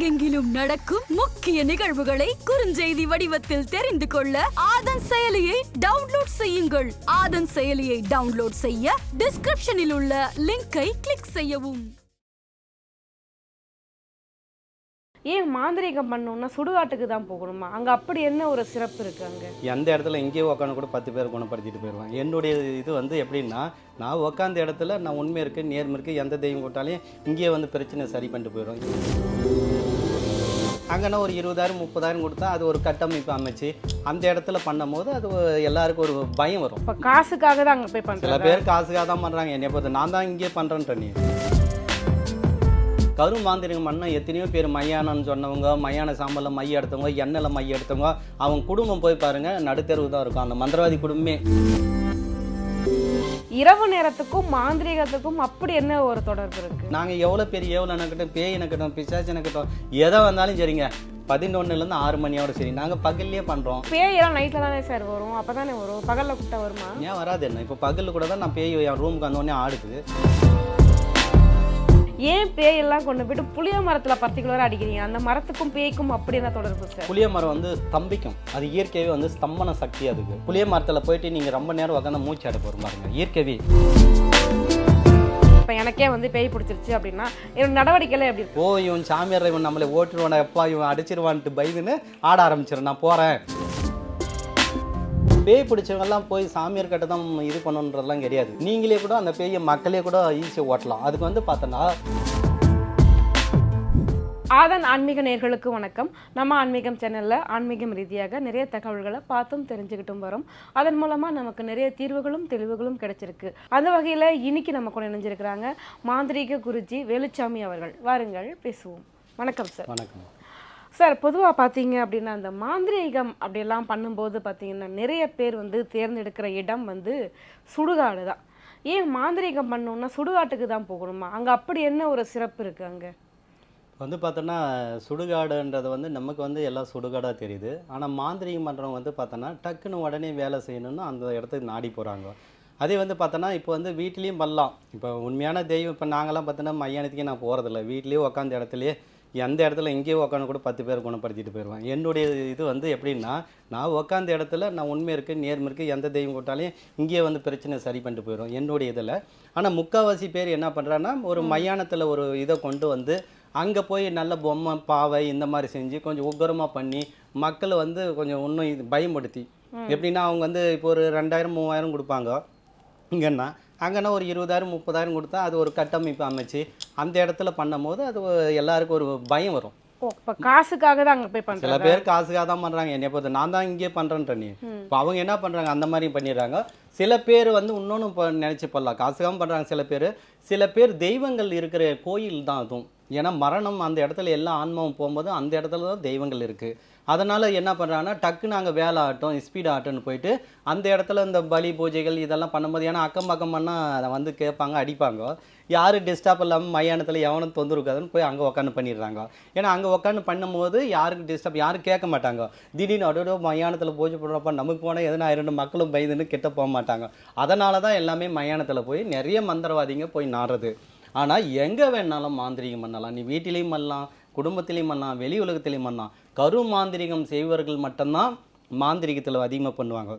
உலகெங்கிலும் நடக்கும் முக்கிய நிகழ்வுகளை குறுஞ்செய்தி வடிவத்தில் தெரிந்து கொள்ள ஆதன் செயலியை டவுன்லோட் செய்யுங்கள். ஆதன் செயலியை டவுன்லோட் செய்ய டிஸ்கிரிப்ஷனில் உள்ள லிங்கை கிளிக் செய்யவும். ஏன் மாந்திரீகம் பண்ணணும்னா சுடுகாட்டுக்கு தான் போகணுமா? அங்கே அப்படி என்ன ஒரு சிறப்பு இருக்கு அங்கே? எந்த இடத்துல இங்கேயே உட்காந்து கூட பத்து பேர் குணப்படுத்திட்டு போயிடுவேன் என்னுடைய இது வந்து எப்படின்னா நான் உட்காந்த இடத்துல நான் உண்மை இருக்குது நேர்மை இருக்குது எந்த தெய்வம் போட்டாலையும் இங்கேயே வந்து பிரச்சனை சரி பண்ணிட்டு போயிடும் அங்கன்னா ஒரு இருபதாயிரம் முப்பதாயிரம் கொடுத்தா அது ஒரு கட்டமைப்பு அமைச்சு அந்த இடத்துல பண்ணும்போது அது எல்லாருக்கும் ஒரு பயம் வரும். இப்போ காசுக்காக தான் அங்கே போய் சில பண்ணுறாங்க பேர் காசுக்காக தான் பண்ணுறாங்க என்னை பார்த்து நான் தான் இங்கேயே பண்ணுறேன்ற நீ. கரும் மாந்திரிகம் பண்ண எத்தனையோ பேர் மையானன்னு சொன்னவங்க மையான சாம்பலில் மைய எடுத்தவங்க எண்ணெயில் மைய எடுத்தவங்க அவங்க குடும்பம் போய் பாருங்க நடுத்தெருவு தான் இருக்கும். அந்த மந்திரவாதி குடும்பமே. இரவு நேரத்துக்கும் மாந்திரீகத்துக்கும் அப்படி என்ன ஒரு தொடர்பு இருக்கு? நாங்கள் எவ்வளோ பெரிய எவ்வளோ எனக்கட்டும் பேய் எனக்கட்டும் பிசாச்சு எனக்கட்டும் எதை வந்தாலும் சரிங்க. பதினொன்னுலேருந்து ஆறு மணியோட சரி. நாங்கள் பகல்லையே பண்ணுறோம் பேயெல்லாம் நைட்டில் தானே சார் வரும்? அப்போ தானே வரும்? பகலில் கூப்பிட்டா வருமா? ஏன் வராது என்ன? இப்போ பகலில் கூட தான் நான் பேய் என் ரூமுக்கு வந்தோடனே ஆடுது. ஏன் பேயெல்லாம் கொண்டு போயிட்டு புளிய மரத்தில் பர்டிகுலராக அடிக்கிறீங்க? அந்த மரத்துக்கும் பேய்க்கும் அப்படி என்ன தொடர்பு சார் புளிய மரம் வந்து ஸ்தம்பிக்கும். அது இயற்கையாகவே வந்து ஸ்தம்பன சக்தி அதுக்கு. புளிய மரத்தில் போயிட்டு நீங்கள் ரொம்ப நேரம் உட்காந்து மூச்சு அடை போகிற பாருங்க. இயற்கையாகவே இப்போ எனக்கே வந்து பேய் பிடிச்சிருச்சு அப்படின்னா என்னோட நடவடிக்கையில் எப்படி ஓ இவன் சாமியார் இவன் நம்மளை ஓட்டுருவானா எப்பா இவன் அடிச்சிருவான்ட்டு பயந்துன்னு ஆட ஆரம்பிச்சிடும் நான் போகிறேன் பேய் பிடிச்சவங்கெல்லாம் போய் சாமியார் கிட்ட தான் இது பண்ணணுன்றதெல்லாம் கிடையாது. நீங்களே கூட அந்த பேயை மக்களே கூட ஈஸியாக ஓட்டலாம். அதுக்கு வந்து பார்த்தோன்னா ஆதன் ஆன்மீக நேர்களுக்கு வணக்கம். நம்ம ஆன்மீகம் சேனலில் ஆன்மீகம் ரீதியாக நிறைய தகவல்களை பார்த்தும் தெரிஞ்சுக்கிட்டும் வரோம். அதன் மூலமாக நமக்கு நிறைய தீர்வுகளும் தெளிவுகளும் கிடைச்சிருக்கு. அந்த வகையில் இன்னைக்கு நம்ம கூட இணைஞ்சிருக்கிறாங்க மாந்திரீக குருஜி வேலுச்சாமி அவர்கள். வாருங்கள் பேசுவோம். வணக்கம் சார். வணக்கம். சார் பொதுவாக பார்த்தீங்க அப்படின்னா இந்த மாந்திரீகம் அப்படியெல்லாம் பண்ணும்போது பார்த்தீங்கன்னா நிறைய பேர் வந்து தேர்ந்தெடுக்கிற இடம் வந்து சுடுகாடு தான். ஏன் மாந்திரீகம் பண்ணோன்னா சுடுகாட்டுக்கு தான் போகணுமா? அங்கே அப்படி என்ன ஒரு சிறப்பு இருக்குது அங்கே? வந்து பார்த்தோன்னா சுடுகாடுன்றது வந்து நமக்கு வந்து எல்லாம் சுடுகாடாக தெரியுது. ஆனால் மாந்திரிகம் பண்ணுறவங்க வந்து பார்த்தோன்னா டக்குன்னு உடனே வேலை செய்யணும்னு அந்த இடத்துக்கு நாடி போகிறாங்க அதே வந்து பார்த்தோன்னா இப்போ வந்து வீட்லேயும் பண்ணலாம். இப்போ உண்மையான தெய்வம் இப்போ நாங்களாம் பார்த்தோன்னா மையானத்துக்கே நான் போகிறதில்ல வீட்லேயே உட்காந்த இடத்துலையே எந்த இடத்துல இங்கேயே உட்காந்து கூட பத்து பேர் குணப்படுத்திட்டு போயிடுவேன் என்னுடைய இது வந்து எப்படின்னா நான் உட்காந்த இடத்துல நான் உண்மை இருக்குது நேர்மை இருக்குது எந்த தெய்வம் போட்டாலையும் இங்கேயே வந்து பிரச்சனை சரி பண்ணிட்டு போயிடும் என்னுடைய இதில். ஆனால் முக்கால்வாசி பேர் என்ன பண்ணுறான்னா ஒரு மையானத்தில் ஒரு இதை கொண்டு வந்து அங்கே போய் நல்ல பொம்மை பாவை இந்த மாதிரி செஞ்சு கொஞ்சம் உக்கரமாக பண்ணி மக்களை வந்து கொஞ்சம் இன்னும் இது பயன்படுத்தி எப்படின்னா அவங்க வந்து இப்போ ஒரு ரெண்டாயிரம் மூவாயிரம் கொடுப்பாங்க. இங்கன்னா அங்கன்னா ஒரு இருபதாயிரம் முப்பதாயிரம் கொடுத்தா அது ஒரு கட்டமைப்பு அமைச்சு அந்த இடத்துல பண்ணும்போது அது ஒரு- எல்லாருக்கும் ஒரு பயம் வரும். இப்போ காசுக்காக தான் அங்கே போய் சில பண்ணுறாங்க பேர் காசுக்காக தான் பண்ணுறாங்க என்னை பார்த்து நான் தான் இங்கே பண்ணுறேன்ற நீ. இப்போ அவங்க என்ன பண்ணுறாங்க அந்த மாதிரி பண்ணிடுறாங்க. சில பேர் வந்து இன்னொன்று இப்போ நினச்சி பண்ணலாம் காசுக்காக பண்ணுறாங்க சில பேர். சில பேர் தெய்வங்கள் இருக்கிற கோயில் தான் அதுவும். ஏன்னா மரணம் அந்த இடத்துல எல்லா ஆன்மாவும் போகும்போது அந்த இடத்துல தான் தெய்வங்கள் இருக்குது அதனால் என்ன பண்ணுறாங்கன்னா டக்குன்னு அங்கே வேலை ஆட்டோம் ஸ்பீட் ஆகட்டும்னு போயிட்டு அந்த இடத்துல இந்த பலி பூஜைகள் இதெல்லாம் பண்ணும்போது ஏன்னா அக்கம் பக்கம் பண்ணால் அதை வந்து கேட்பாங்க அடிப்பாங்க. யாரும் டிஸ்டர்ப் இல்லாமல் மையானத்தில் எவனும் தொந்தரவு இருக்காதுன்னு போய் அங்கே உட்காந்து பண்ணிடுறாங்க. ஏன்னா அங்கே உட்காந்து பண்ணும்போது யாருக்கு டிஸ்டர்ப் யாரும் கேட்க மாட்டாங்க. திடீர்னு அடோடோ மயானத்தில் பூஜை பண்ணுறப்ப நமக்கு போனால் எதனா இரண்டு மக்களும் பயந்துன்னு கிட்ட போக மாட்டாங்க. அதனால தான் எல்லாமே மயானத்தில் போய் நிறைய மந்திரவாதிங்க போய் நாடுறது. ஆனால் எங்கே வேணாலும் மாந்திரிகம் பண்ணலாம். நீ வீட்டிலையும் பண்ணலாம் குடும்பத்திலையும் பண்ணலாம் வெளி உலகத்திலையும் பண்ணலாம். கரு மாந்திரிகம் செய்வர்கள் மட்டும்தான் மாந்திரிகத்தில் அதிகமாக பண்ணுவாங்க.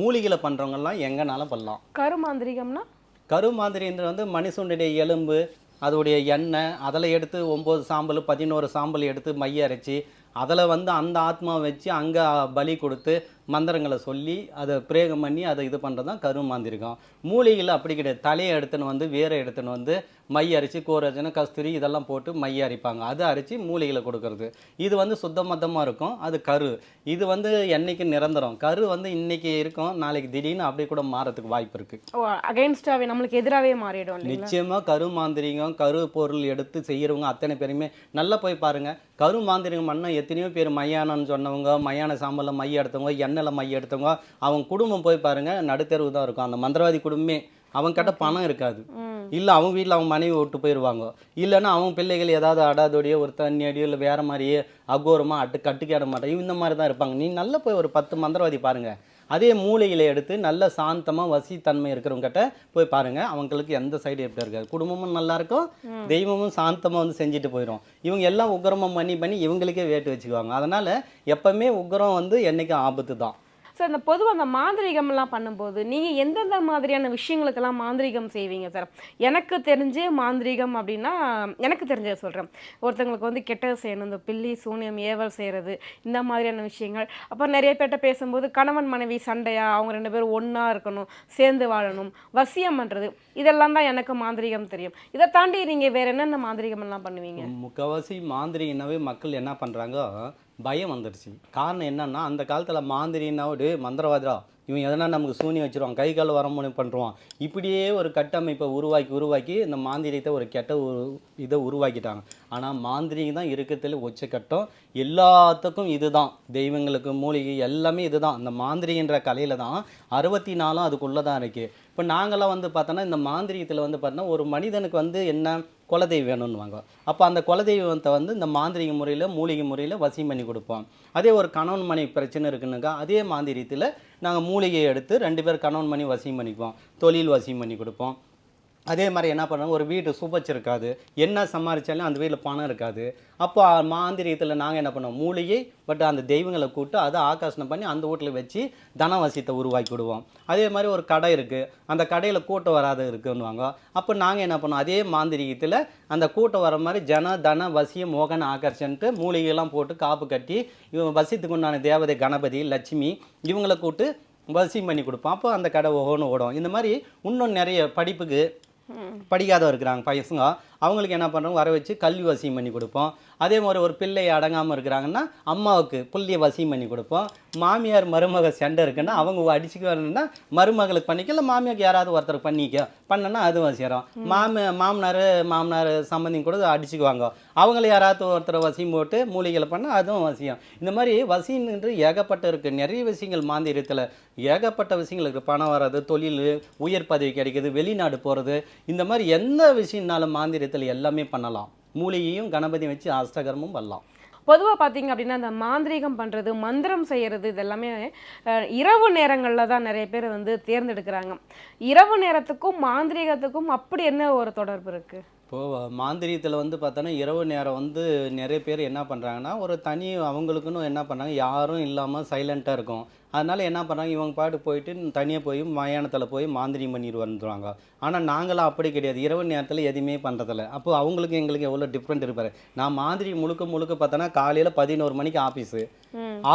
மூலிகையில் பண்ணுறவங்கலாம் எங்கேனாலும் பண்ணலாம். கருமாந்திரிகம்னா? கரு மாந்திரின்றது வந்து மனுஷனுடைய எலும்பு அதோடைய எண்ணெய் அதில் எடுத்து ஒம்பது சாம்பல் பதினோரு சாம்பல் எடுத்து மைய அரைச்சி அதில் வந்து அந்த ஆத்மா வச்சு அங்கே பலி கொடுத்து மந்திரங்களை சொல்லி அதை பிரேகம் பண்ணி அதை இது பண்ணுறது தான் கரு மாந்திரிகம். மூலிகையில் அப்படி கிடையாது. தலையை எடுத்துன்னு வந்து வேரை எடுத்துன்னு வந்து மை அரைச்சி கோரஜன கஸ்தூரி இதெல்லாம் போட்டு மைய அரைப்பாங்க. அதை அரைச்சி மூலிகையில் கொடுக்கறது. இது வந்து சுத்தமத்தமாக இருக்கும். அது கரு. இது வந்து என்னைக்கு நிரந்தரம். கரு வந்து இன்னைக்கு இருக்கும். நாளைக்கு திடீர்னு அப்படியே கூட மாறதுக்கு வாய்ப்பு இருக்குது அகைன்ஸ்டாகவே நம்மளுக்கு எதிராகவே மாறிடும் இல்லைங்களா? நிச்சயமா கரு மாந்திரிகம் கரு பொருள் எடுத்து செய்யறவங்க அத்தனை பேருமே நல்லா போய் பாருங்க. கரு மாந்திரிகம் பண்ண எத்தனையோ பேர் மையானன்னு சொன்னவங்க மையான சாம்பலில் மைய எடுத்தவங்க எண்ணெயில் மைய எடுத்தவங்க அவங்க குடும்பம் போய் பாருங்க நடுத்தெருவு தான் இருக்கும். அந்த மந்திரவாதி குடும்பமே அவங்க கிட்ட பணம் இருக்காது. இல்லை அவங்க வீட்டில் அவங்க மனைவி விட்டு போயிடுவாங்க இல்லைன்னா அவங்க பிள்ளைகள் ஏதாவது அடாதோடையோ ஒரு தண்ணி அடியோ இல்லை வேற மாதிரியே அகோரமாக அட்டு கட்டுக்காட மாட்டோம் இந்த மாதிரி தான் இருப்பாங்க. நீ நல்லா போய் ஒரு பத்து மந்திரவாதி பாருங்க. அதே மூலிகையில எடுத்து நல்ல சாந்தமாக வசித்தன்மை இருக்கிறவங்ககிட்ட போய் பாருங்க. அவங்களுக்கு எந்த சைடு எப்படி இருக்காது. குடும்பமும் நல்லா இருக்கும். தெய்வமும் சாந்தமாக வந்து செஞ்சுட்டு போயிடும் இவங்க எல்லாம் உக்கிரமம் பண்ணி பண்ணி இவங்களுக்கே வேட்டு வச்சுக்குவாங்க. அதனால எப்பவுமே உக்கிரம் வந்து என்னைக்கும் ஆபத்து தான் சார் இந்த பொதுவாக அந்த மாந்திரீகம்லாம் பண்ணும்போது நீங்கள் எந்தெந்த மாதிரியான விஷயங்களுக்கெல்லாம் மாந்திரீகம் செய்வீங்க சார் எனக்கு தெரிஞ்சு மாந்திரீகம் அப்படின்னா எனக்கு தெரிஞ்சதை சொல்கிறேன் ஒருத்தங்களுக்கு வந்து கெட்டது செய்யணும் இந்த பில்லி சூனியம் ஏவல் செய்கிறது இந்த மாதிரியான விஷயங்கள். அப்புறம் நிறைய பேர்கிட்ட பேசும்போது கணவன் மனைவி சண்டையாக அவங்க ரெண்டு பேரும் ஒன்றா இருக்கணும் சேர்ந்து வாழணும் வசியம் பண்ணுறது இதெல்லாம் தான் எனக்கு மாந்திரீகம் தெரியும். இதை தாண்டி நீங்கள் வேறு என்னென்ன மாந்திரீகம் எல்லாம் பண்ணுவீங்க? முக்கால்வாசி மாந்திரிகனாவே மக்கள் என்ன பண்ணுறாங்க பயம் வந்துடுச்சு காரணம் என்னன்னா அந்த காலத்தில் மாந்திரினாவோடு மந்திரவாதிரா இவன் எதனா நமக்கு சூனி வச்சுருவான் கை கால் முடியும் பண்ணுறான் இப்படியே ஒரு கட்டமைப்பை உருவாக்கி உருவாக்கி இந்த மாந்திரியத்தை ஒரு கெட்ட ஒரு இதை உருவாக்கிட்டாங்க. ஆனால் மாந்திரிகம் தான் இருக்கிறதுல உச்சக்கட்டம் எல்லாத்துக்கும் இதுதான். தெய்வங்களுக்கு மூலிகை எல்லாமே இதுதான். இந்த மாந்திரிகன்ற கலையில் தான் அறுபத்தி நாலும் அதுக்குள்ளே தான் இருக்குது இப்போ நாங்களாம் வந்து பார்த்தோன்னா இந்த மாந்திரிகத்தில் வந்து பார்த்தோன்னா ஒரு மனிதனுக்கு வந்து என்ன குலதெய்வம் வேணும்னுவாங்க. அப்போ அந்த குலதெய்வத்தை வந்து இந்த மாந்திரிக முறையில் மூலிகை முறையில் வசியம் பண்ணி கொடுப்போம். அதே ஒரு கணவன் மனைவி பிரச்சனை இருக்குன்னாக்கா அதே மாந்திரியத்தில் நாங்கள் மூலிகையை எடுத்து ரெண்டு பேர் கணவன் மணி வசியம் பண்ணிக்குவோம். தொழில் வசியம் பண்ணி கொடுப்போம். அதே மாதிரி என்ன பண்ணுறாங்க? ஒரு வீடு சுபச்சிருக்காது என்ன சமாளித்தாலும் அந்த வீட்டில் பணம் இருக்காது. அப்போ மாந்திரியத்தில் நாங்கள் என்ன பண்ணுவோம் மூலிகை பட் அந்த தெய்வங்களை கூப்பிட்டு அதை ஆகாசனம் பண்ணி அந்த வீட்டில் வச்சு தனவசியத்தை உருவாக்கி விடுவோம். அதே மாதிரி ஒரு கடை இருக்குது அந்த கடையில் கூட்டம் வராத இருக்குன்னுவாங்க. அப்போ நாங்கள் என்ன பண்ணுவோம் அதே மாந்திரிகத்தில் அந்த கூட்டம் வர மாதிரி ஜன தன வசிய மோகன ஆகர்ஷன்ட்டு மூலிகையெல்லாம் போட்டு காப்பு கட்டி இவங்க வசியத்துக்கு உண்டான தேவதை கணபதி லட்சுமி இவங்களை கூப்பிட்டு வசியம் பண்ணி கொடுப்போம். அப்போ அந்த கடை ஒவ்வொன்று ஓடும். இந்த மாதிரி இன்னும் நிறைய படிப்புக்கு படிக்காத இருக்கிறாங்க பசங்க அவங்களுக்கு என்ன பண்ணுறோம் வர வச்சு கல்வி வசியம் பண்ணி கொடுப்போம். அதே மாதிரி ஒரு பிள்ளை அடங்காமல் இருக்கிறாங்கன்னா அம்மாவுக்கு புள்ளிய வசியம் பண்ணி கொடுப்போம். மாமியார் மருமக சண்டை இருக்குன்னா அவங்க அடிச்சுக்க வரணும்னா மருமகளுக்கு பண்ணிக்க இல்லை மாமியாருக்கு யாராவது ஒருத்தர் பண்ணிக்க. பண்ணனா அது வசியம் மாம மாமனார் மாமனார் சம்பந்திங்க கூட அடிச்சுக்குவாங்க. அவங்கள யாராவது ஒருத்தர் வசியம் போட்டு மூலிகைகளை பண்ணால் அதுவும் வசியம். இந்த மாதிரி வசியம்ன்று ஏகப்பட்ட இருக்குது நிறைய விஷயங்கள் மாந்திரத்தில் ஏகப்பட்ட விஷயங்கள் இருக்குது பணம் வர்றது தொழில் உயர் பதவி கிடைக்குது வெளிநாடு போகிறது இந்த மாதிரி எந்த விஷயம்னாலும் மாந்திரத்தில் எல்லாமே பண்ணலாம். மூலிகையும் கணபதியும் வச்சு அஷ்டகரமும் பண்ணலாம். பொதுவாக பார்த்தீங்க அப்படின்னா இந்த மாந்திரீகம் பண்ணுறது மந்திரம் செய்கிறது இதெல்லாமே இரவு நேரங்களில் தான் நிறைய பேர் வந்து தேர்ந்தெடுக்கிறாங்க. இரவு நேரத்துக்கும் மாந்திரீகத்துக்கும் அப்படி என்ன ஒரு தொடர்பு இருக்குது இப்போது மாந்திரியத்தில் வந்து பார்த்தோன்னா இரவு நேரம் வந்து நிறைய பேர் என்ன பண்ணுறாங்கன்னா ஒரு தனி அவங்களுக்குன்னு என்ன பண்ணுறாங்க யாரும் இல்லாமல் சைலண்ட்டாக இருக்கும். அதனால என்ன பண்ணுறாங்க இவங்க பாட்டு போயிட்டு தனியாக போய் மயானத்தில் போய் மாந்திரியம் பண்ணிட்டு வந்துடுவாங்க ஆனால் நாங்களாம் அப்படி கிடையாது. இரவு நேரத்தில் எதுவுமே பண்ணுறதில்ல அப்போ அவங்களுக்கு எங்களுக்கு எவ்வளோ டிஃப்ரெண்ட் இருப்பாரு. நான் மாதிரி முழுக்க முழுக்க பார்த்தோன்னா காலையில் பதினோரு மணிக்கு ஆஃபீஸு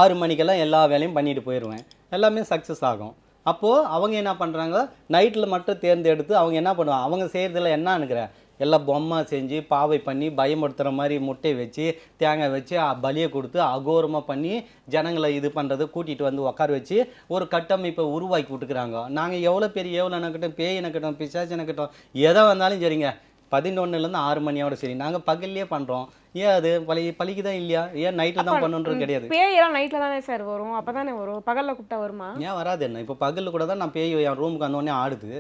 ஆறு மணிக்கெல்லாம் எல்லா வேலையும் பண்ணிட்டு போயிடுவேன் எல்லாமே சக்ஸஸ் ஆகும். அப்போது அவங்க என்ன பண்ணுறாங்க நைட்டில் மட்டும் தேர்ந்தெடுத்து அவங்க என்ன பண்ணுவாங்க அவங்க செய்கிறதுல என்ன எல்லாம் பொம்மை செஞ்சு பாவை பண்ணி பயமுறுத்துகிற மாதிரி முட்டை வச்சு தேங்காய் வச்சு பலியை கொடுத்து அகோரமாக பண்ணி ஜனங்களை இது பண்ணுறது கூட்டிகிட்டு வந்து உட்கார வச்சு ஒரு கட்டமைப்பை உருவாக்கி விட்டுக்கிறாங்க. நாங்கள் எவ்வளோ பெரிய எவ்வளோ எனக்கட்டும் பேய் எனக்கட்டும் பிசாச்சு எனக்கட்டும் எதை வந்தாலும் சரிங்க. பதினொன்றுலேருந்து ஆறு மணியோட சரி. நாங்கள் பகல்லையே பண்ணுறோம் ஏன் அது? பழி பழிக்குதா இல்லையா? ஏன் நைட்டில் தான் பண்ணணுன்றது கிடையாது. பேயெல்லாம் நைட்டில் தானே சார் வரும்? அப்போ தானே வரும்? பகலில் கூப்பிட்டா வருமா? ஏன் வராது என்ன? இப்போ பகலில் கூட தான் நான் பேய் என் ரூமுக்கு வந்தோடனே ஆடுது.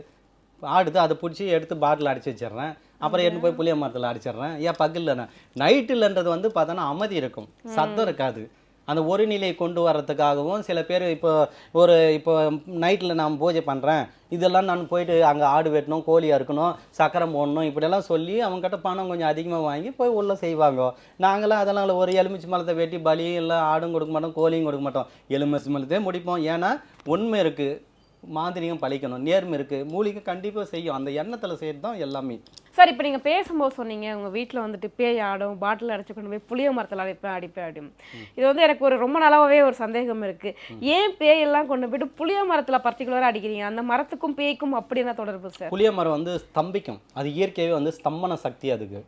ஆடுது அதை பிடிச்சி எடுத்து பாட்டில் அடிச்சு வச்சிடுறேன். அப்புறம் எடுத்து போய் புளிய மரத்தில் அடிச்சிடுறேன். ஏன் பகலில் நைட்டுலன்றது வந்து பார்த்தோன்னா அமைதி இருக்கும். சத்தம் இருக்காது. அந்த ஒரு நிலையை கொண்டு வர்றதுக்காகவும் சில பேர் இப்போ ஒரு இப்போ நைட்டில் நான் பூஜை பண்ணுறேன் இதெல்லாம் நான் போயிட்டு அங்கே ஆடு வெட்டணும் கோழி அறுக்கணும் சக்கரம் போடணும் இப்படியெல்லாம் சொல்லி அவங்ககிட்ட பணம் கொஞ்சம் அதிகமாக வாங்கி போய் உள்ளே செய்வாங்க. நாங்களாம் அதெல்லாம் இல்ல, ஒரு எலுமிச்சி மலத்தை வெட்டி பலி இல்லை ஆடும் கொடுக்க மாட்டோம் கோழியும் கொடுக்க மாட்டோம். எலுமிச்சி மலத்தையே முடிப்போம். ஏன்னா உண்மை இருக்குது மாதிரியும் பழிக்கணும். நேர்மை இருக்குது மூலிகை கண்டிப்பாக செய்யும். அந்த எண்ணத்தில் செய்கிறது தான் எல்லாமே. சார் இப்போ நீங்கள் பேசும்போது சொன்னீங்க உங்கள் வீட்டில் வந்துட்டு பேய் ஆடும் பாட்டில் அடைச்சு கொண்டு போய் புளிய மரத்தில் அடிப்பேன் அடிப்பேன் அப்படின்னு. இது வந்து எனக்கு ஒரு ரொம்ப நாளாகவே ஒரு சந்தேகம் இருக்குது ஏன் பேயெல்லாம் கொண்டு போயிட்டு புளிய மரத்தில் பர்டிகுலராக அடிக்கிறீங்க? அந்த மரத்துக்கும் பேய்க்கும் அப்படி என்ன தொடர்பு சார்? புளிய மரம் வந்து ஸ்தம்பிக்கும். அது இயற்கையாகவே வந்து ஸ்தம்பன சக்தி அதுக்கு.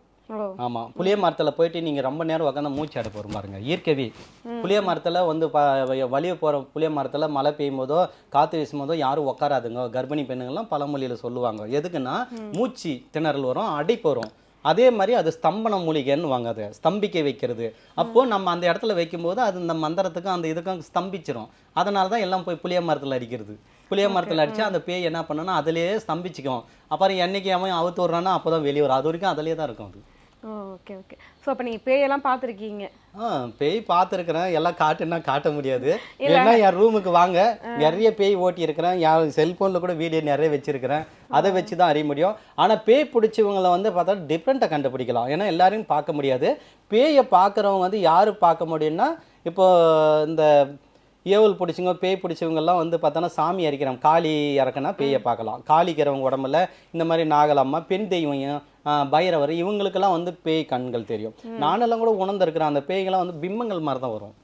ஆமாம் புளிய மரத்தில் போயிட்டு நீங்கள் ரொம்ப நேரம் உட்காந்து மூச்சு அடை போகிற பாருங்க இயற்கையாகவே புளிய மரத்தில் வந்து ப வழிய போகிற புளிய மரத்தில் மழை பெய்யும் போதோ காற்று வீசும் போதோ யாரும் உட்காராதுங்க கர்ப்பிணி பெண்ணுங்கள்லாம் பழமொழியில் சொல்லுவாங்க. எதுக்குன்னா மூச்சு திணறல் வரும் அடைப்பு வரும் அதே மாதிரி அது ஸ்தம்பன மூலிகைன்னு வாங்க அது ஸ்தம்பிக்க வைக்கிறது. அப்போ நம்ம அந்த இடத்துல வைக்கும்போது அது இந்த மந்திரத்துக்கும் அந்த இதுக்கும் ஸ்தம்பிச்சிரும். அதனால தான் எல்லாம் போய் புளிய மரத்தில் அடிக்கிறது. புளிய மரத்தில் அடிச்சா அந்த பேய் என்ன பண்ணுன்னா அதிலேயே ஸ்தம்பிச்சுக்கும். அப்புறம் என்னைக்கு அவன் அவுத்து விட்றானோ அப்போ தான் வெளியே வரும். அது வரைக்கும் அதிலே தான் இருக்கும் அது. ஓகே ஓகே ஸோ அப்போ நீங்கள் பேயெல்லாம் பார்த்துருக்கீங்க. ஆ பேய் பார்த்துருக்குறேன். எல்லாம் காட்டுன்னா காட்ட முடியாது. ஏன்னா என் ரூமுக்கு வாங்க. நிறைய பேய் ஓட்டி இருக்கிறேன். என் செல்ஃபோனில் கூட வீடியோ நிறைய வச்சிருக்கிறேன். அதை வச்சு தான் அறிய முடியும். ஆனால் பேய் பிடிச்சவங்கள வந்து பார்த்தா டிஃப்ரெண்ட்டாக கண்டுபிடிக்கலாம். ஏன்னா எல்லாரையும் பார்க்க முடியாது. பேயை பார்க்குறவங்க வந்து யார் பார்க்க முடியும்னா இப்போ இந்த ஏவல் பிடிச்சவங்க பேய் பிடிச்சவங்கெல்லாம் வந்து பார்த்தோன்னா சாமி இறக்கிறாங்க காளி இறக்குனா பேயை பார்க்கலாம். காளிக்கிறவங்க உடம்புல இந்த மாதிரி நாகலம்மா பெண் தெய்வம் பைரவர் இவங்களுக்கெல்லாம் வந்து பேய் கண்கள் தெரியும். நானெல்லாம் கூட உணர்ந்திருக்கிறேன். அந்த பேய்கள்லாம் வந்து பிம்பங்கள் மாதிரி தான் வரும்.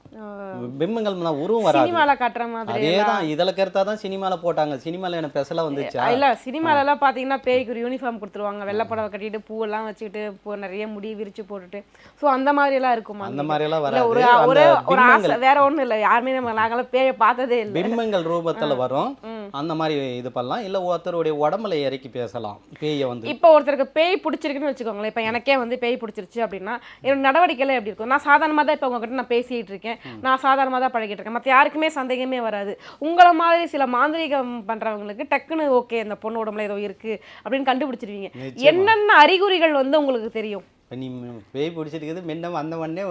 பிம்பங்கள் மாதிரி உருவம் வராது. சினிமாவில் காட்டுற மாதிரி அதே தான் இதில் கருத்தா தான் சினிமாவில் போட்டாங்க. சினிமாவில் எனக்கு பெசலாக வந்துச்சா? இல்ல சினிமால எல்லாம் பாத்தீங்கன்னா பேய்க்கு ஒரு யூனிஃபார்ம் கொடுத்துருவாங்க. வெள்ளை புடவை கட்டிட்டு பூவெல்லாம் வச்சுக்கிட்டு பூ நிறைய முடி விரிச்சு போட்டுட்டு. சோ அந்த மாதிரி எல்லாம் இருக்குமா அந்த மாதிரியெல்லாம் இல்ல வராது. ஒரு ஒரு ஆசை வேற ஒண்ணும் இல்ல. யாருமே நம்ம நாங்களாம் பேய பார்த்ததே இல்ல. பிம்பங்கள் ரூபத்துல வரும். அந்த மாதிரி இது பண்ணலாம். இல்ல ஒருத்தருடைய உடம்புல இறக்கி பேசலாம். பேயை வந்து. இப்போ ஒருத்தருக்கு பேய் பிடிச்சிருக்குன்னு வச்சுக்கோங்களேன். இப்போ எனக்கே வந்து பேய் பிடிச்சிருச்சு அப்படின்னா என்னோட நடவடிக்கைலாம் எப்படி இருக்கும்? நான் சாதாரணமாக தான் இப்போ உங்ககிட்ட நான் பேசிட்டு இருக்கேன். நான் சாதாரணமாக தான் பழகிட்டு இருக்கேன். மற்ற யாருக்குமே சந்தேகமே வராது. உங்களை மாதிரி சில மாந்திரீகம் பண்றவங்களுக்கு டக்குன்னு ஓகே இந்த பொண்ணு உடம்புல ஏதோ இருக்கு அப்படின்னு கண்டுபிடிச்சிருவீங்க. என்னென்ன அறிகுறிகள் வந்து உங்களுக்கு தெரியும்? இப்ப நீ பேய் பிடிச்சிருக்குது முன்ன வந்த உடனே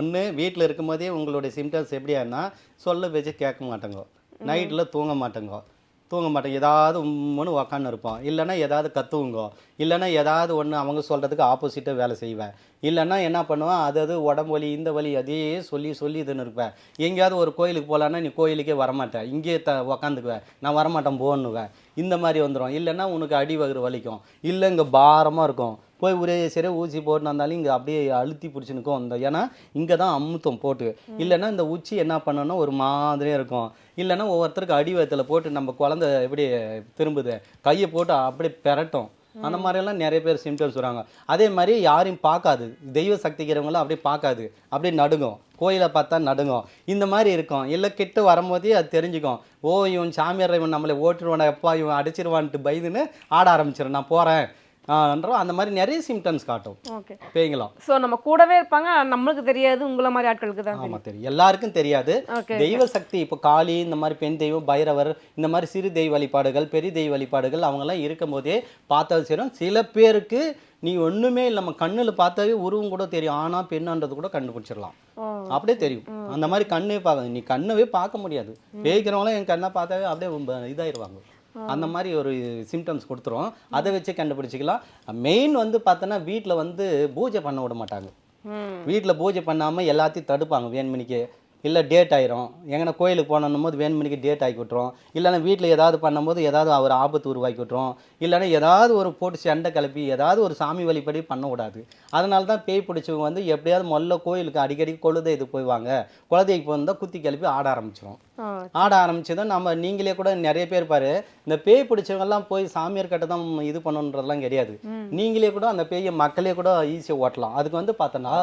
ஒன்று வீட்டில் இருக்கும்போதே உங்களுடைய சிம்டம்ஸ் எப்படியானா சொல்ல பேச்சு கேட்க மாட்டேங்கோ. நைட்டில் தூங்க மாட்டேங்கோ. தூங்க மாட்டேன். ஏதாவது உம்முன்னு உக்காந்து இருப்போம். இல்லைன்னா ஏதாவது கத்துவுங்கோ. இல்லைன்னா ஏதாவது ஒன்று அவங்க சொல்கிறதுக்கு ஆப்போசிட்டாக வேலை செய்வேன். இல்லைன்னா என்ன பண்ணுவேன்? அது அது உடம்பு வலி இந்த வலி அதையே சொல்லி சொல்லி இதுன்னு இருப்பேன். எங்கேயாவது ஒரு கோயிலுக்கு போகலான்னா நீ கோயிலுக்கே வரமாட்டேன். இங்கேயே த உக்காந்துக்குவேன். நான் வரமாட்டேன் போகணுவேன் இந்த மாதிரி வந்துடும் இல்லைன்னா உனக்கு அடி வகுறு வலிக்கும். இல்லை இங்கே பாரமாக இருக்கும். போய் ஒரே சரி ஊசி போட்டு வந்தாலும் இங்கே அப்படியே அழுத்தி பிடிச்சினுக்கும் அந்த ஏன்னா இங்கே தான் அமுத்தம் போட்டு. இல்லைன்னா இந்த உச்சி என்ன பண்ணணும்னா ஒரு மாதிரியாக இருக்கும். இல்லைன்னா ஒவ்வொருத்தருக்கு அடி வயத்தில் போட்டு நம்ம குழந்தை எப்படி திரும்புது? கையை போட்டு அப்படியே பெரட்டும். அந்த மாதிரியெல்லாம் நிறைய பேர் சிம்டம்ஸ் வராங்க. அதே மாதிரி யாரையும் பார்க்காது. தெய்வ சக்திக்கிறவங்களாம் அப்படியே பார்க்காது. அப்படியே நடுங்கும். கோயிலை பார்த்தா நடுங்கும். இந்த மாதிரி இருக்கும். இல்லை கிட்ட வரும்போதே அது தெரிஞ்சுக்கும். ஓ இவன் சாமியார் இவன் நம்மளை ஓட்டுருவானா எப்பா இவன் அடிச்சிருவான்ட்டு பயந்துன்னு ஆட ஆரம்பிச்சிடும் நான் போகிறேன் ஆன்றோம் அந்த மாதிரி நிறைய சிம்டம்ஸ் காட்டும். ஓகே பேய்ங்களாம். ஸோ நம்ம கூடவே இருப்பாங்க நம்மளுக்கு தெரியாது உங்களை மாதிரி ஆட்களுக்கு தான் ஆமா தெரியும். எல்லாருக்கும் தெரியாது. தெய்வ சக்தி இப்போ காளி இந்த மாதிரி பெண் தெய்வம் பைரவர் இந்த மாதிரி சிறு தெய்வ வழிபாடுகள் பெரிய தெய்வ வழிபாடுகள் அவங்கெல்லாம் இருக்கும்போதே பார்த்தது சரி சில பேருக்கு நீ ஒண்ணுமே இல்லை நம்ம கண்ணுல பார்த்தாவே உருவம் கூட தெரியும். ஆனா பெண்ணுன்றது கூட கண்டுபிடிச்சிடலாம். அப்படியே தெரியும். அந்த மாதிரி கண்ணே பார்க்க நீ கண்ணவே பார்க்க முடியாது. பேய்க்கிறவங்களாம் என் கண்ணை பார்த்தாவே அப்படியே இதாயிருவாங்க. அந்த மாதிரி ஒரு சிம்டம்ஸ் கொடுத்துரும். அதை வச்சு கண்டுபிடிச்சிக்கலாம். மெயின் வந்து பார்த்தோன்னா வீட்டில் வந்து பூஜை பண்ண விட மாட்டாங்க. வீட்டில் பூஜை பண்ணாமல் எல்லாத்தையும் தடுப்பாங்க. வேண்மணிக்கு இல்லை டேட் ஆயிரும். எங்கன்னா கோயிலுக்கு போனோம் போது வேண்மணிக்கு டேட் ஆக்கி விட்ரும் இல்லைன்னா வீட்டில் ஏதாவது பண்ணும்போது ஏதாவது அவர் ஆபத்து உருவாக்கி விட்ரும் இல்லைன்னா ஏதாவது ஒரு போட்டு சண்டை கிளப்பி ஏதாவது ஒரு சாமி வழிபடி பண்ண விடாது அதனால தான் பேய் பிடிச்சவங்க வந்து எப்படியாவது முதல்ல கோயிலுக்கு அடிக்கடி கொழுதை இது போய்வாங்க. குலதெய்க்கு வந்தால் குத்தி கிளப்பி ஆட ஆரம்பிச்சிரும். ஓ ஆட ஆரம்பிச்சதும் நம்ம நீங்களே கூட நிறைய பேர் பாரு இந்த பேய் பிடிச்சவங்கெல்லாம் போய் சாமியார் கிட்ட தான் இது பண்ணணுன்றதெல்லாம் கிடையாது. நீங்களே கூட அந்த பேயை மக்களே கூட ஈஸியாக ஓட்டலாம். அதுக்கு வந்து பார்த்தோன்னா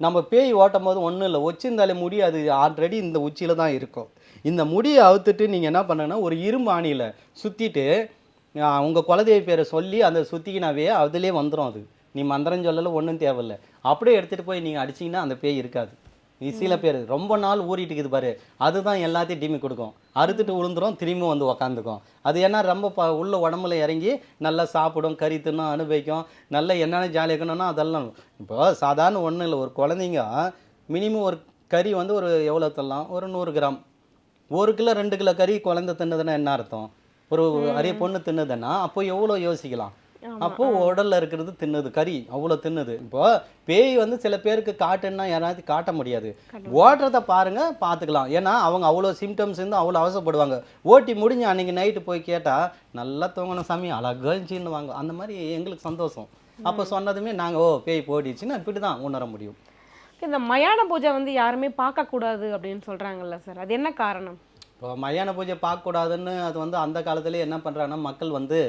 நம்ம பேய் ஓட்டும் போது ஒன்றும் இல்லை. வச்சிருந்தாலே முடி அது ஆல்ரெடி இந்த உச்சியில் தான் இருக்கும். இந்த முடியை அவுத்துட்டு நீங்கள் என்ன பண்ணுன்னா ஒரு இரும்பு ஆணியில் சுற்றிட்டு உங்கள் குலதெய்வ பேரை சொல்லி அந்த சுற்றிக்கினாவே அதுலேயே வந்துடும் அது. நீ மந்திரம் சொல்லலை ஒன்றும் தேவையில்லை. அப்படியே எடுத்துகிட்டு போய் நீங்கள் அடிச்சிங்கன்னா அந்த பேய் இருக்காது. சில பேர் ரொம்ப நாள் ஊறிட்டு இருக்குது பாரு. அதுதான் எல்லாத்தையும் டிமி கொடுக்கும். அறுத்துட்டு விழுந்துரும் திரும்பி வந்து உக்காந்துக்கும். அது ஏன்னா ரொம்ப ப உள்ள உடம்புல இறங்கி நல்லா சாப்பிடும் கறி தின்னும் அனுபவிக்கும். நல்லா என்னென்ன ஜாலியாக இருக்கணும்னா அதெல்லாம். இப்போ சாதாரண ஒன்றும் இல்லை. ஒரு குழந்தைங்க மினிமம் ஒரு கறி வந்து ஒரு எவ்வளோ தரலாம்? ஒரு நூறு கிராம். ஒரு கிலோ ரெண்டு கிலோ கறி குழந்தை தின்னுதுன்னா என்ன அர்த்தம்? ஒரு அரிய பொண்ணு தின்னுதுன்னா அப்போ எவ்வளோ யோசிக்கலாம்? அப்போ உடல்ல இருக்கிறது தின்னுது கறி. அவ்வளோ தின்னுது. இப்போ பேய் வந்து சில பேருக்கு காட்டுன்னா யாராவது காட்ட முடியாது. ஓடுறத பாருங்க பார்த்துக்கலாம். ஏன்னா அவங்க அவ்வளோ சிம்டம்ஸ் இருந்து அவ்வளோ அவசரப்படுவாங்க ஓட்டி முடிஞ்சு அன்னைக்கு நைட்டு போய் கேட்டா நல்லா தூங்கணும் சாமி அழகாச்சின்னு வாங்க அந்த மாதிரி எங்களுக்கு சந்தோஷம். அப்போ சொன்னதுமே நாங்கள் ஓ பேய் போடிச்சுன்னு இப்படி தான் உணர முடியும். இந்த மயான பூஜை வந்து யாருமே பார்க்கக்கூடாது அப்படின்னு சொல்றாங்கல்ல சார். அது என்ன காரணம்? இப்போ மயான பூஜை பார்க்கக்கூடாதுன்னு அது வந்து அந்த காலத்துலேயே என்ன பண்ணுறாங்கன்னா மக்கள் வந்து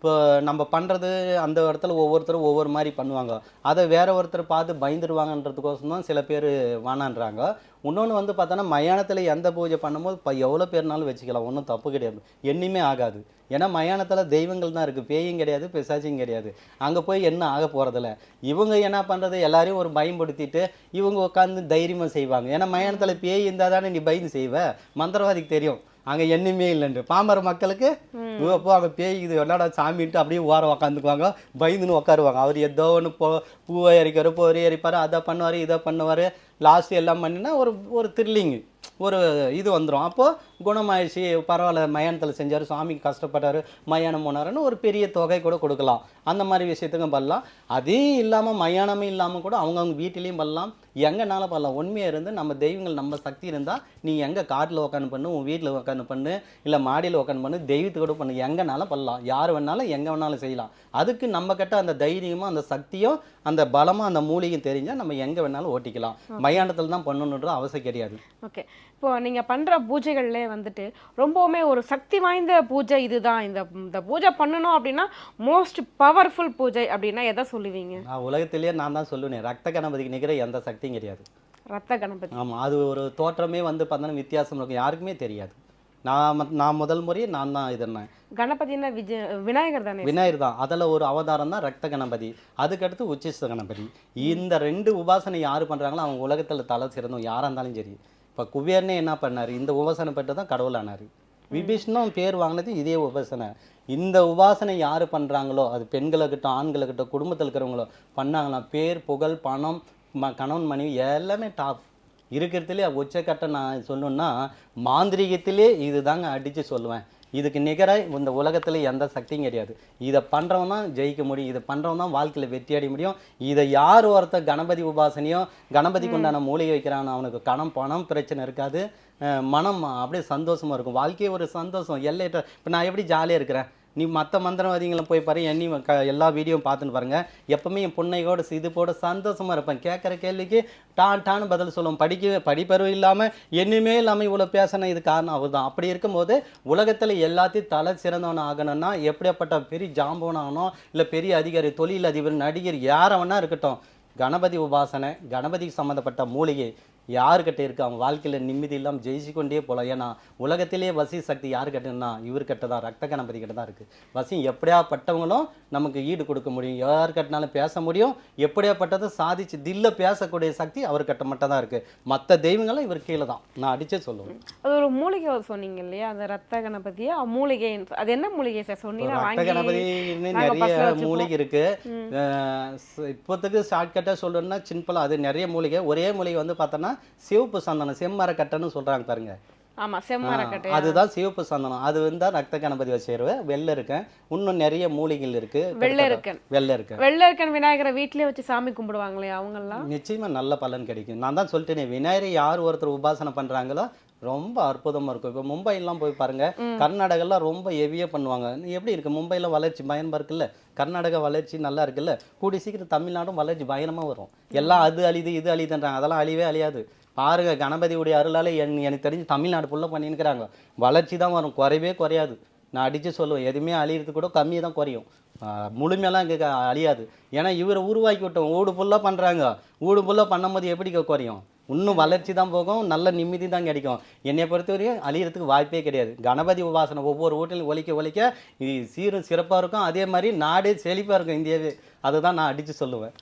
இப்போ நம்ம பண்ணுறது அந்த இடத்துல ஒவ்வொருத்தரும் ஒவ்வொரு மாதிரி பண்ணுவாங்க. அதை வேற ஒருத்தர் பார்த்து பயந்துருவாங்கன்றதுக்கோசம் தான் சில பேர் வேணான்றாங்க. இன்னொன்று வந்து பார்த்தோன்னா மயானத்தில் எந்த பூஜை பண்ணும்போது இப்போ எவ்வளோ பேர்னாலும் வச்சுக்கலாம். ஒன்றும் தப்பு கிடையாது. என்னையுமே ஆகாது. ஏன்னா மயானத்தில் தெய்வங்கள் தான் இருக்குது பேயும் கிடையாது பிசாச்சும் கிடையாது. அங்கே போய் என்ன ஆக போகிறதில்ல இவங்க என்ன பண்ணுறது எல்லாரையும் ஒரு பயன்படுத்திட்டு இவங்க உட்காந்து தைரியமாக செய்வாங்க. ஏன்னா மயானத்தில் பேய் இருந்தால் தானே நீ பயந்து செய்வ? மந்திரவாதிக்கு தெரியும். அங்க எண்ணுமே இல்லைன்று பாமர மக்களுக்கு இப்போ அங்கே பேய் இது என்னடா சாமின்ட்டு அப்படியே ஓரம் உக்காந்துக்குவாங்க. பயந்துன்னு உட்காருவாங்க அவர் ஏதோ ஒன்று போ பூவை எரிக்காரு பொறி எரிப்பார் அதை பண்ணுவார் இதை பண்ணுவார். லாஸ்ட் எல்லாம் பண்ணினா ஒரு ஒரு த்ரில்லிங்கு ஒரு இது வந்துடும் அப்போது குணமாயிடுச்சு பரவாயில்ல மயானத்தில் செஞ்சார் சாமிக்கு கஷ்டப்பட்டார் மயானம் போனாருன்னு ஒரு பெரிய தொகை கூட கொடுக்கலாம். அந்த மாதிரி விஷயத்துக்கும் பண்ணலாம். அதையும் இல்லாமல் மயானமே இல்லாமல் கூட அவங்கவுங்க வீட்டிலையும் பண்ணலாம். எங்கனால பண்ணலாம்? உண்மையாக இருந்து நம்ம தெய்வங்கள் நம்ம சக்தி இருந்தால் நீ எங்கே காட்டில் உட்காந்து பண்ணு உன் வீட்டில் உட்காந்து பண்ணு இல்லை மாடியில் உட்காந்து பண்ணு தெய்வத்துக்கு கூட பண்ணு. எங்கேனாலும் பண்ணலாம். யார் வேணாலும் எங்கே வேணாலும் செய்யலாம். அதுக்கு நம்ம கிட்ட அந்த தைரியமும் அந்த சக்தியும் அந்த பலமும் அந்த மூலிகையும் தெரிஞ்சால் நம்ம எங்கே வேணாலும் ஓட்டிக்கலாம். மயானத்தில் தான் பண்ணணுன்ற அவசியம் கிடையாது. ஓகே. இப்போ நீங்க பண்ற பூஜைகள்லே வந்துட்டு ரொம்பவுமே ஒரு சக்தி வாய்ந்த பூஜை இதுதான். இந்த இந்த பூஜை பண்ணணும் அப்படின்னா மோஸ்ட் பவர்ஃபுல் பூஜை அப்படின்னா எதை சொல்லுவீங்க? நான் உலகத்திலேயே நான் தான் சொல்லுவேன் ரத்த கணபதிக்கு நிகர எந்த சக்தியும் கிடையாது. ரத்த கணபதி. ஆமாம் அது ஒரு தோற்றமே வந்து பார்த்தோன்னா வித்தியாசம் இருக்கும் யாருக்குமே தெரியாது. நான் நான் முதல் முறையே நான் தான் இதனேன் கணபதினா விஜய விநாயகர் தானே? விநாயகர் தான். அதில் ஒரு அவதாரம் தான் ரத்த கணபதி. அதுக்கடுத்து உச்சிஷ்ட கணபதி. இந்த ரெண்டு உபாசனை யார் பண்ணுறாங்களோ அவங்க உலகத்தில் தலை சிறந்தவங்க யாராக இருந்தாலும் சரி. இப்போ குபேரனே என்ன பண்ணார்? இந்த உபாசனை பெற்று தான் கடவுளானார் விபீஷ்ணும் பேர் வாங்கினது இதே உபாசனை. இந்த உபாசனை யார் பண்ணுறாங்களோ அது பெண்களுக்கிட்டும் ஆண்களுக்கிட்டும் குடும்பத்தில் இருக்கிறவங்களோ பண்ணாங்களா பேர் புகழ் பணம் ம கணவன் மனைவி எல்லாமே டாப் இருக்கிறதுலே உச்சக்கட்ட நான் சொல்லணும்னா மாந்திரீகத்திலே இதுதாங்க அடித்து சொல்லுவேன். இதுக்கு நிகராக இந்த உலகத்தில் எந்த சக்தியும் கிடையாது. இதை பண்ணுறவன் தான் ஜெயிக்க முடியும். இதை பண்ணுறவன் தான் வாழ்க்கையில் வெற்றி அடைய முடியும். இதை யார் ஒருத்தர் கணபதி உபாசனையோ கணபதிக்கு உண்டான மூலிகை வைக்கிறானோ அவனுக்கு கணம் பணம் பிரச்சனை இருக்காது. மனம் அப்படியே சந்தோஷமா இருக்கும். வாழ்க்கையே ஒரு சந்தோஷம். எல்லையற்ற இப்போ நான் எப்படி ஜாலியாக இருக்கிறேன்? நீ மற்ற மந்திரவாதிகளை போய் பாரு என்னி க எல்லா வீடியோவும் பார்த்துன்னு பாருங்கள் எப்போவுமே என் புன்னையோட போட சந்தோஷமாக இருப்பேன். கேட்குற கேள்விக்கு டான் டான்னு பதில் சொல்லுவோம் படிக்க படிப்பறிவு இல்லாமல் என்னுமே இல்லாமல் இவ்வளோ பேசணும் இது காரணம் அவர் தான் அப்படி இருக்கும்போது உலகத்தில் எல்லாத்தையும் தலை சிறந்தவன் ஆகணும்னா எப்படியாப்பட்ட பெரிய ஜாம்பவன் ஆகணும் இல்லை பெரிய அதிகாரி தொழில் அதிபர் நடிகர் யாரை இருக்கட்டும். கணபதி உபாசனை கணபதிக்கு சம்மந்தப்பட்ட மூலிகை யாருக்கிட்ட இருக்கு? அவன் வாழ்க்கையில் நிம்மதி இல்லாமல் ஜெயிச்சு கொண்டே போகலாம் ஏன்னா உலகத்திலே வசி சக்தி யார் கிட்டனா இவர் கிட்ட தான் ரத்த கணபதி கிட்ட தான் இருக்குது வசி எப்படியாப்பட்டவங்களும் நமக்கு ஈடு கொடுக்க முடியும். யார் கிட்டனாலும் பேச முடியும். எப்படியாப்பட்டதை சாதிச்சு தில்ல பேசக்கூடிய சக்தி அவர் கிட்ட மட்டும் தான் இருக்குது மற்ற தெய்வங்களும் இவர் கீழே தான். நான் அடிச்சே சொல்லுவேன். அது ஒரு மூலிகை சொன்னீங்க இல்லையா? அந்த ரத்த கணபதியா? மூலிகை அது என்ன மூலிகை சார்? சொன்னீங்கன்னா ரத்த நாங்க நிறைய. மூலிகை இருக்கு. அஹ் ச- இப்போதைக்கு ஷார்ட்கட்டாக சொல்லணும்னா சிம்பிளாக அது நிறைய மூலிகை. ஒரே மூலிகை வந்து பார்த்தோன்னா சிவப்பு சந்தனம் செம்மரக்கட்டைன்னு சொல்றாங்க பாருங்க. ஆமா செம்மரக்கட்டை அதுதான் சிவப்பு சந்தனம். அது வந்து ரத்த கணபதி வச்சிருவேன் வெள்ளை இருக்கேன். இன்னும் நிறைய மூலிகைகள் இருக்கு. வெள்ளை இருக்கன். வெள்ளை இருக்கு வெள்ளரிக்கன் விநாயகரை வீட்லயே வச்சு சாமி கும்பிடுவாங்களே அவங்கெல்லாம்? நிச்சயமா நல்ல பலன் கிடைக்கும். நான் தான் சொல்லிட்டேனே விநாயகரை யார் ஒருத்தர் உபாசனை பண்றாங்களோ ரொம்ப அற்புதமா இருக்கும். இப்போ மும்பைலாம் போய் பாருங்க கர்நாடகாலாம் ரொம்ப ஹெவியாக பண்ணுவாங்க. எப்படி இருக்கு? மும்பையில் வளர்ச்சி பயமா இருக்குல்ல? கர்நாடகா வளர்ச்சி நல்லா இருக்குல்ல? கூடி சீக்கிரம் தமிழ்நாடும் வளர்ச்சி பயங்கரமா வரும். எல்லாம் அது அழியுது இது அழியுதுன்றாங்க அதெல்லாம் அழியவே அழியாது. பாருங்க கணபதியுடைய அருளால என் எனக்கு தெரிஞ்சு தமிழ்நாடு ஃபுல்லாக பண்ணியிருக்கிறாங்க வளர்ச்சி தான் வரும். குறையவே குறையாது. நான் அடித்து சொல்லுவேன் எதுவுமே அழியிறது கூட கம்மியாக தான் குறையும். முழுமையெல்லாம் இங்கே அழியாது. ஏன்னா இவரை உருவாக்கி விட்டோம். ஊடு ஃபுல்லாக பண்ணுறாங்க ஊடு ஃபுல்லாக பண்ணும்போது எப்படி குறையும்? இன்னும் வளர்ச்சி தான் போகும் நல்ல நிம்மதி தான் கிடைக்கும். என்னை பொறுத்தவரையும் அழியறதுக்கு வாய்ப்பே கிடையாது. கணபதி உபாசனை ஒவ்வொரு வீட்டிலும் ஒழிக்க ஒழிக்க இது சீரும் சிறப்பாக இருக்கும். அதே மாதிரி நாடே செழிப்பாக இருக்கும் இந்தியாவே. அதை தான் நான் அடித்து சொல்லுவேன்.